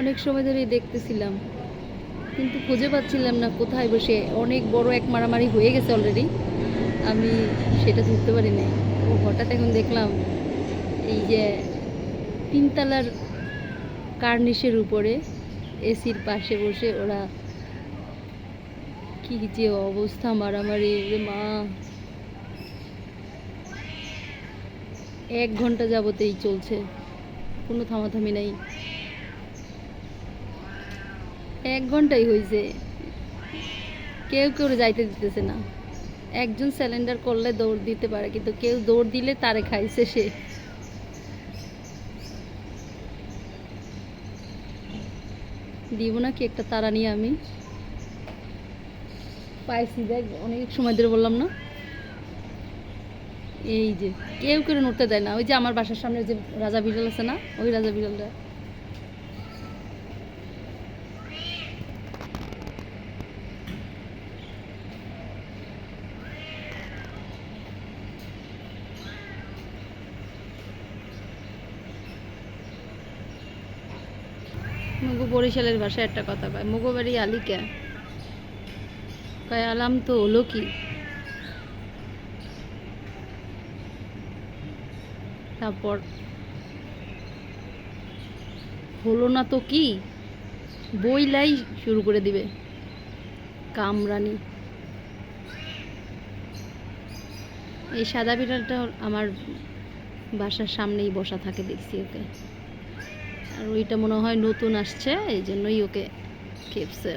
অনেক সময় ধরেই দেখতেছিলাম। কিন্তু খুঁজে পাচ্ছিলাম না কোথায় বসে। অনেক বড় এক মারামারি হয়ে গেছে অলরেডি আমি সেটা ধরতে পারি নাই। তো হঠাৎ এখন দেখলাম, এই যে তিনতলার কার্নিশের উপরে এসির পাশে বসে ওরা কি যে অবস্থা মারামারি মা। এক ঘণ্টা যাবতেই চলছে। কোনো থামাথামি নাই। এক ঘন্টাই হয়েছে কেউ কেউ যাইতে দিতেছে না। একজন সিলিন্ডার করলে দৌড় দিতে পারে, কিন্তু কেউ দৌড় দিলে তারে খাইছে সে। দিব নাকি একটা তারা নিয়ে আমি? পাইছি দেখ, অনেক সময় ধরে বললাম না। এই যে, কেউ করে নড়তে দেয় না। ওই যে আমার বাসার সামনে যে রাজা বিড়াল আছে না, ওই রাজা বিড়ালটা। মুগু বরিশালের ভাষায় একটা কথা কয়, মুগু বাড়ি আলিকা কয়, আলাম তো হলো কি? তারপর, হলো না তো কি? বইলাই শুরু করে দিবে, কামরানি। এই সাদা বিড়ালটা আমার বাসার সামনেই বসা থাকে দেখছি ওকে। আর ওইটা মনে হয় নতুন আসছে এই জন্যই ওকে খেপছে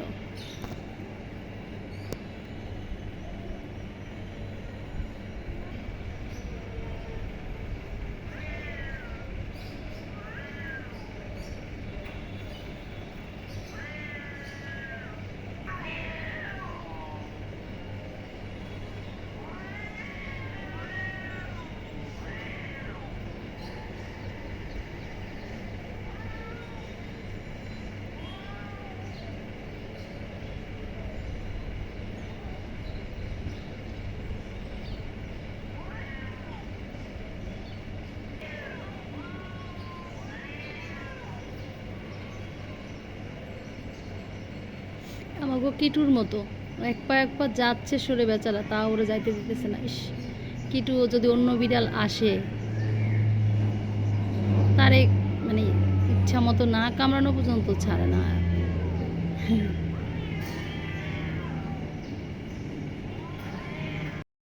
ও। কিটুর মতো এক পা এক পা যাচ্ছে সরে বেচারা তা ওরা যাইতে দিতেছে না ইস, কিটু যদি অন্য বিড়াল আসে, তারে মানে ইচ্ছা মতো না কামড়ানো পর্যন্ত ছাড়ে না